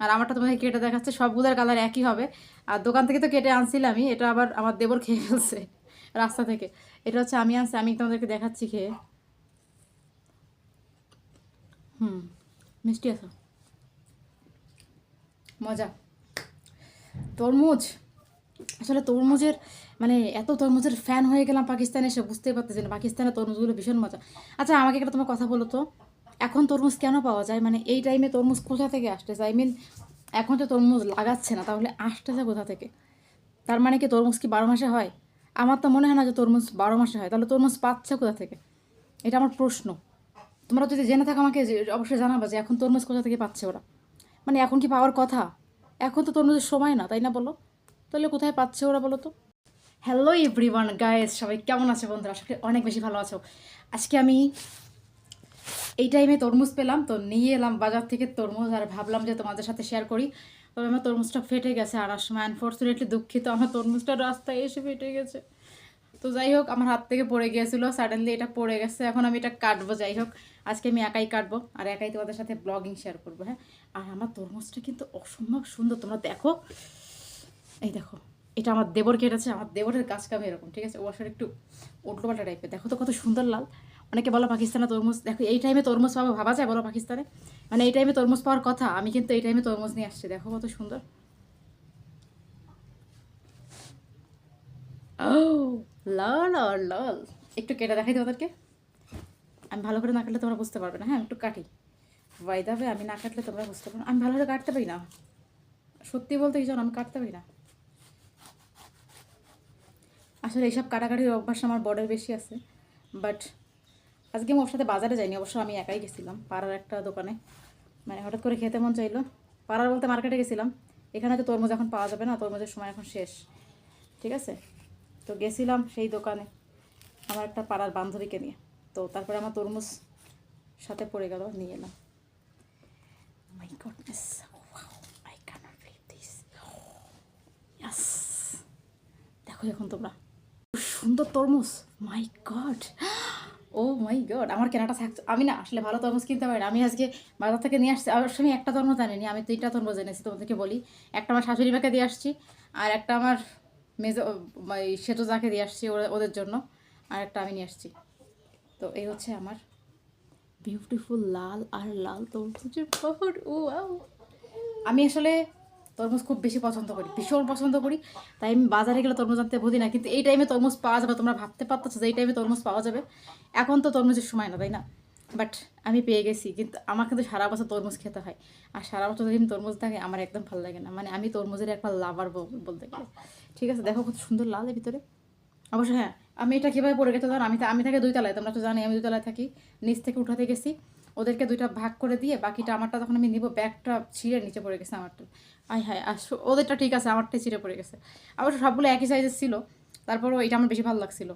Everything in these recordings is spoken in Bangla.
আর আমারটা তোমাকে কেটে দেখাচ্ছে, সবগুলোর কালার একই হবে। আর দোকান থেকে তো কেটে আনছিলামই, এটা আবার আমার দেবর খেয়ে ফেলছে রাস্তা থেকে। এটা হচ্ছে আমি আনছি, আমি তোমাদেরকে দেখাচ্ছি খেয়ে। হুম, মিষ্টি আছে। মজা। তরমুজ, আসলে তরমুজের মানে এত তরমুজের ফ্যান হয়ে গেলাম পাকিস্তানে এসে বুঝতেই পারতেছি না, পাকিস্তানের তরমুজগুলো ভীষণ মজা। আচ্ছা আমাকে একটা তোমার কথা বলো তো। এখন তরমুজ কেন পাওয়া যায়? মানে এই টাইমে তরমুজ কোথা থেকে আসতেছে? আই মিন এখন তো তরমুজ লাগাচ্ছে না, তাহলে আসতেছে কোথা থেকে? তার মানে কি তরমুজ কি বারো মাসে হয়? আমার তো মনে হয় না যে তরমুজ বারো মাসে হয়, তাহলে তরমুজ পাচ্ছে কোথা থেকে? এটা আমার প্রশ্ন। তোমরা যদি জেনে থাকো আমাকে অবশ্যই জানাবা যে এখন তরমুজ কোথা থেকে পাচ্ছে ওরা। মানে এখন কি পাওয়ার কথা? এখন তো তরমুজের সময় না, তাই না বলো? তাহলে কোথায় পাচ্ছে ওরা বলো তো? হ্যালো এভরিওয়ান গায়েস সবাই কেমন আছে বন্ধুরা? আশা করি অনেক বেশি ভালো আছো। আজকে আমি এই টাইমে তরমুজ পেলাম, তো নিয়ে এলাম বাজার থেকে তরমুজ আর ভাবলাম যে তোমাদের সাথে শেয়ার করি। তবে আমার তরমুজটা ফেটে গেছে আনার সময় আনফর্চুনেটলি দুঃখিত, আমার তরমুজটা রাস্তায় এসে ফেটে গেছে। তো যাই হোক, আমার হাত থেকে পড়ে গিয়েছিল সাডেনলি এটা পড়ে গেছে, এখন আমি এটা কাটবো, যাই হোক। আজকে আমি একাই কাটবো আর একাই তোমাদের সাথে ব্লগিং শেয়ার করব হ্যাঁ? আর আমার তরমুজটা কিন্তু অসম্ভব সুন্দর, তোমরা দেখো। এই দেখো, এটা আমার দেবর কেটেছে, আমার দেবরের কাজ কামে এরকম, ঠিক আছে? ও আসলে একটু উল্টোপাল্টা টাইপের দেখো তো কত সুন্দর লাল। অনেকে বলো পাকিস্তানে তরমুজ, দেখো এই টাইমে তরমুজ পাবো, ভাবা যায় বলো পাকিস্তানে? মানে এই টাইমে তরমুজ পাওয়ার কথা, আমি কিন্তু এই টাইমে তরমুজ নিয়ে আসছি, দেখো কত সুন্দর। ও লাল আর লাল একটু কেটে দেখাই তোমাদেরকে। আমি ভালো করে না কাটলে তোমরা বুঝতে পারবে না হ্যাঁ একটু কাটি। বাইদাবে আমি না কাটলে তোমরা বুঝতে পারবে। আমি ভালো করে কাটতে পারি না। সত্যি বলতে কি আমি কাটতে পারি না। আসলে এইসব কাটাকাটির অভ্যাস আমার বড়ের বেশি আছে বাট আজকে আমি ওর সাথে বাজারে যাইনি, অবশ্য আমি একাই গেছিলাম পাড়ার একটা দোকানে। মানে হঠাৎ করে খেতে মন চাইলো। পাড়ার বলতে মার্কেটে গেছিলাম। এখানে তো তরমুজ এখন পাওয়া যাবে না, তরমুজের সময় এখন শেষ। ঠিক আছে? তো গেছিলাম সেই দোকানে, আমার একটা পাড়ার বান্ধবীকে নিয়ে। তো তারপরে আমার তরমুজ সাথে পড়ে গেল, নিয়ে এলাম। মাই দিস দেখো এখন তোমরা। সুন্দর তরমুজ। মাই গড ও মাই গড, আমার কেনাটা থাকছে আমি না আসলে ভালো তরমুজ কিনতে পারি না। আমি আজকে বাজার থেকে নিয়ে আসছি। অবশ্য আমি একটা তরমুজ আনিনি, আমি তিনটা তরমুজ এনেছি, তোমাদেরকে বলি। একটা আমার শাশুড়ি মাকে দিয়ে আসছি, আর একটা আমার মেজো সেটো যাকে দিয়ে আসছি ওদের জন্য, আর একটা আমি নিয়ে আসছি। তো এই হচ্ছে আমার বিউটিফুল লাল আর লাল তরমুজের ও আমি আসলে তরমুজ খুব বেশি পছন্দ করি, ভীষণ পছন্দ করি। তাই আমি বাজারে গেলে তরমুজ আনতে বুঝি না, কিন্তু এই টাইমে তরমুজ পাওয়া যাবে, তোমরা ভাবতে পারতেছো যে এই টাইমে তরমুজ পাওয়া যাবে। এখন তো তরমুজের সময় না, তাই না? বাট আমি পেয়ে গেছি, কিন্তু আমার কিন্তু সারা বছর তরমুজ খেতে হয়। আর সারা বছর যদি তরমুজ থাকে আমার একদম ভালো লাগে না। মানে আমি তরমুজের একবার লাভার বলতে গেলে। ঠিক আছে, দেখো কত সুন্দর লাল এর ভিতরে। অবশ্যই হ্যাঁ আমি এটা কীভাবে পড়ে গেছে ধর আমি আমি থাকি দুই তলায়, তোমরা তো জানি আমি দুই তলায় থাকি। নিচ থেকে উঠাতে গেছি। ওদেরকে দুইটা ভাগ করে দিয়ে বাকিটা আমারটা তখন আমি নিব, ব্যাগটা ছিঁড়ে নিচে পড়ে গেছে আমারটা। আয় হায় আর সো- ওদেরটা ঠিক আছে, আমারটাই ছিঁড়ে পড়ে গেছে। অবশ্য সবগুলো একই সাইজের ছিল, তারপরও এটা আমার বেশি ভালো লাগছিল।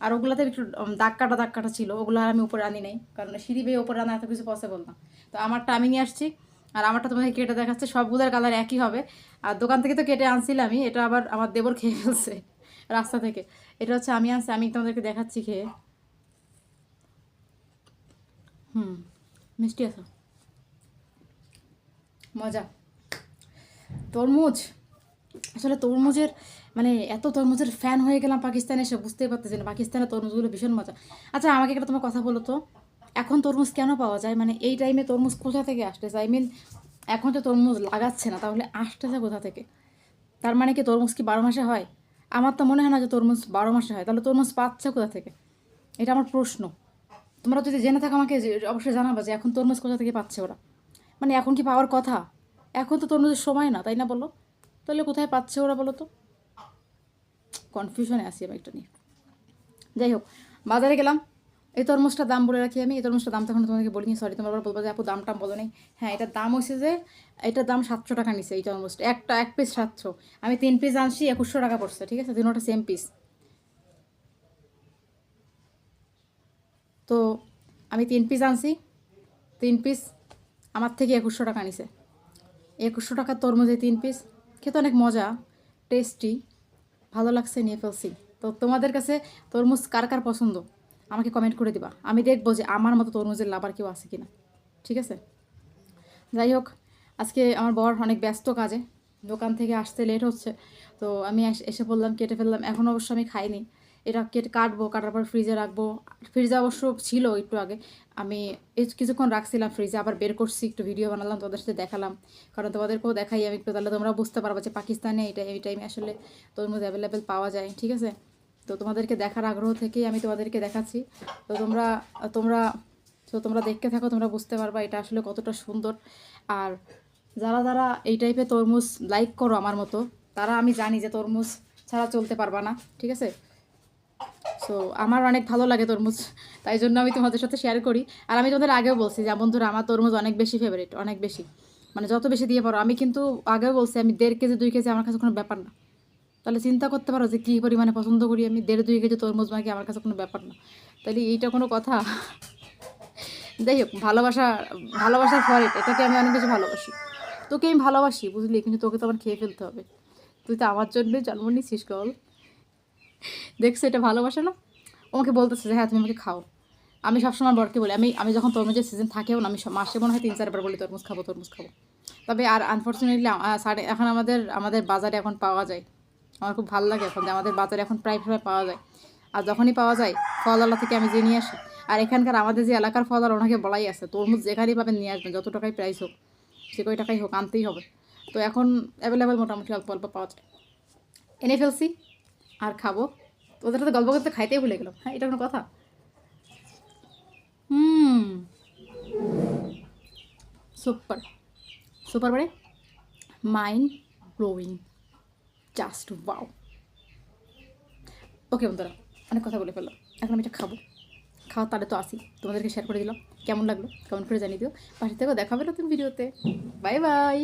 আর ওগুলোতে একটু দাগ কাটা দাগ কাটা ছিল, ওগুলো আর আমি উপরে আনি নাই, কারণ সিঁড়ি বেয়ে উপরে আনা এত কিছু পসিবল না। তো আমারটা আমি নিয়ে আসছি, আর আমারটা তোমাকে কেটে দেখাচ্ছে, সবগুলোর কালার একই হবে। আর দোকান থেকে তো কেটে আনছিলামই এটা আবার আমার দেবর খেয়ে ফেলছে রাস্তা থেকে। এটা হচ্ছে আমি আনছি, আমি তোমাদেরকে দেখাচ্ছি খেয়ে। হুম। মিষ্টি আছে। মজা। তরমুজ। আসলে তরমুজের মানে এত তরমুজের ফ্যান হয়ে গেলাম পাকিস্তানে এসে বুঝতেই পারতেছি না, পাকিস্তানের তরমুজগুলো ভীষণ মজা। আচ্ছা আমাকে একটা তোমার কথা বলো তো, এখন তরমুজ কেন পাওয়া যায়? মানে এই টাইমে তরমুজ কোথা থেকে আসতেছে? আই মিন এখন তো তরমুজ লাগাচ্ছে না, তাহলে আসতেছে কোথা থেকে? তার মানে কি তরমুজ কি বারো মাসে হয়? আমার তো মনে হয় না যে তরমুজ বারো মাসে হয়, তাহলে তরমুজ পাচ্ছে কোথা থেকে? এটা আমার প্রশ্ন। তোমরা যদি জেনে থাকো আমাকে অবশ্যই জানাবা যে এখন তরমুজ কোথা থেকে পাচ্ছে ওরা। মানে এখন কি পাওয়ার কথা? এখন তো তরমুজের সময় না, তাই না বলো? তাহলে কোথায় পাচ্ছে ওরা বলো তো? কনফিউশনে আসি আমি একটা নিয়ে। যাই হোক, বাজারে গেলাম। এই তরমুজটার দাম বলে রাখি আমি। এই তরমুজটার দাম তখন তোমাকে বলিনি সরি তোমার বলব যে, আপু দাম টাম বলো নেই। হ্যাঁ এটার দাম হচ্ছে যে, এটার দাম সাতশো টাকা নিছে এই তরমুজটা। একটা, এক পিস সাতশো। আমি তিন পিস আনছি, একুশশো টাকা পড়ছে, ঠিক আছে? তিনোটা সেম পিস তো আমি তিন পিস আনছি। তিন পিস আমার থেকে একুশশো টাকা নিছে। একুশশো টাকার তরমুজে তিন পিস খেতে অনেক মজা টেস্টি ভালো লাগছে নিয়ে ফেলছি। তো তোমাদের কাছে তরমুজ কার কার পছন্দ? আমাকে কমেন্ট করে দিবা। আমি দেখব যে আমার মতো তরমুজের লাভার কেউ আছে কিনা। ঠিক আছে? যাই হোক, আজকে আমার বর অনেক ব্যস্ত কাজে। দোকান থেকে আসতে লেট হচ্ছে। তো আমি এসে বললাম, কেটে ফেললাম। এখন অবশ্য আমি খাইনি। এটা কেটে কাটবো, কাটার পর ফ্রিজে রাখব। ফ্রিজে অবশ্য ছিল একটু আগে। আমি কিছুক্ষণ রাখছিলাম ফ্রিজে আবার বের করছি, একটু ভিডিও বানালাম, তোমাদের সাথে দেখালাম। কারণ তোমাদেরকেও দেখাই আমি একটু, তাহলে তোমরা বুঝতে পারব যে পাকিস্তানে এটা এই টাইমে আসলে তরমুজ অ্যাভেলেবেল পাওয়া যায়, ঠিক আছে? তো তোমাদেরকে দেখার আগ্রহ থেকেই আমি তোমাদেরকে দেখাচ্ছি। তো তোমরা তোমরা, তো তোমরা দেখতে থাকো, তোমরা বুঝতে পারবা এটা আসলে কতটা সুন্দর। আর যারা যারা এই টাইপের তরমুজ লাইক করো আমার মতো, তারা আমি জানি যে তরমুজ ছাড়া চলতে পারবা না, ঠিক আছে? সো আমার অনেক ভালো লাগে তরমুজ, তাই জন্য আমি তোমাদের সাথে শেয়ার করি। আর আমি তোমাদের আগেও বলছি যে, বন্ধুরা, আমার তরমুজ অনেক বেশি ফেভারিট অনেক বেশি। মানে যত বেশি দিয়ে পারো, আমি কিন্তু আগেও বলছি, আমি দেড় কেজি, দুই কেজি আমার কাছে কোনো ব্যাপার না। তাহলে চিন্তা করতে পারো যে, কী পরিমাণে পছন্দ করি আমি, দেড়, দুই কেজি তরমুজ মাকি আমার কাছে কোনো ব্যাপার না। তাহলে এইটা কোনো কথা। যাই হোক, ভালোবাসা, ভালোবাসার ফরেট এটাকে আমি অনেক বেশি ভালোবাসি। তোকে আমি ভালোবাসি, বুঝলি? কিন্তু তোকে তো আমার খেয়ে ফেলতে হবে। তুই তো আমার জন্যই জন্ম নিচ্ছিস কল। দেখছ এটা ভালোবাসে না? আমাকে বলতেছে যে হ্যাঁ তুমি আমাকে খাও। আমি সবসময় বরকে বলি, আমি আমি যখন তরমুজের সিজন থাকেও না, আমি মাসে মনে হয় তিন, চারবার বলি, তরমুজ খাব তরমুজ খাব। তবে আর আনফর্চুনেটলি সাড়ে, এখন আমাদের আমাদের বাজারে এখন পাওয়া যায়। আমার খুব ভালো লাগে এখন যে, আমাদের বাজারে এখন প্রায় প্রায় পাওয়া যায়। আর যখনই পাওয়া যায় ফলওয়ালা থেকে আমি যে নিয়ে আসি, আর এখানকার আমাদের যে এলাকার ফলওয়ালা ওনাকে বলাই আছে, তরমুজ যেখানেই পাবেন নিয়ে আসবেন, যত টাকাই প্রাইস হোক, সে কই টাকাই হোক, আনতেই হবে। তো এখন অ্যাভেলেবেল মোটামুটি অল্প অল্প পাওয়া যায়। এনে ফেলছি। আর খাব। ওদের সাথে গল্প করতে খাইতেই ভুলে গেলাম। হ্যাঁ এটা কোনো কথা? হুম। সুপার। সুপার মানে mind blowing just wow okay বন্ধুরা, অনেক কথা বলে ফেললাম। এখন আমি এটা খাব। খাওয়া তাহলে তো আসি তোমাদেরকে শেয়ার করে দিলাম। কেমন লাগল? কমেন্ট করে জানিয়ে দিও। পাশে থেকেও দেখাবে নতুন ভিডিওতে বাই বাই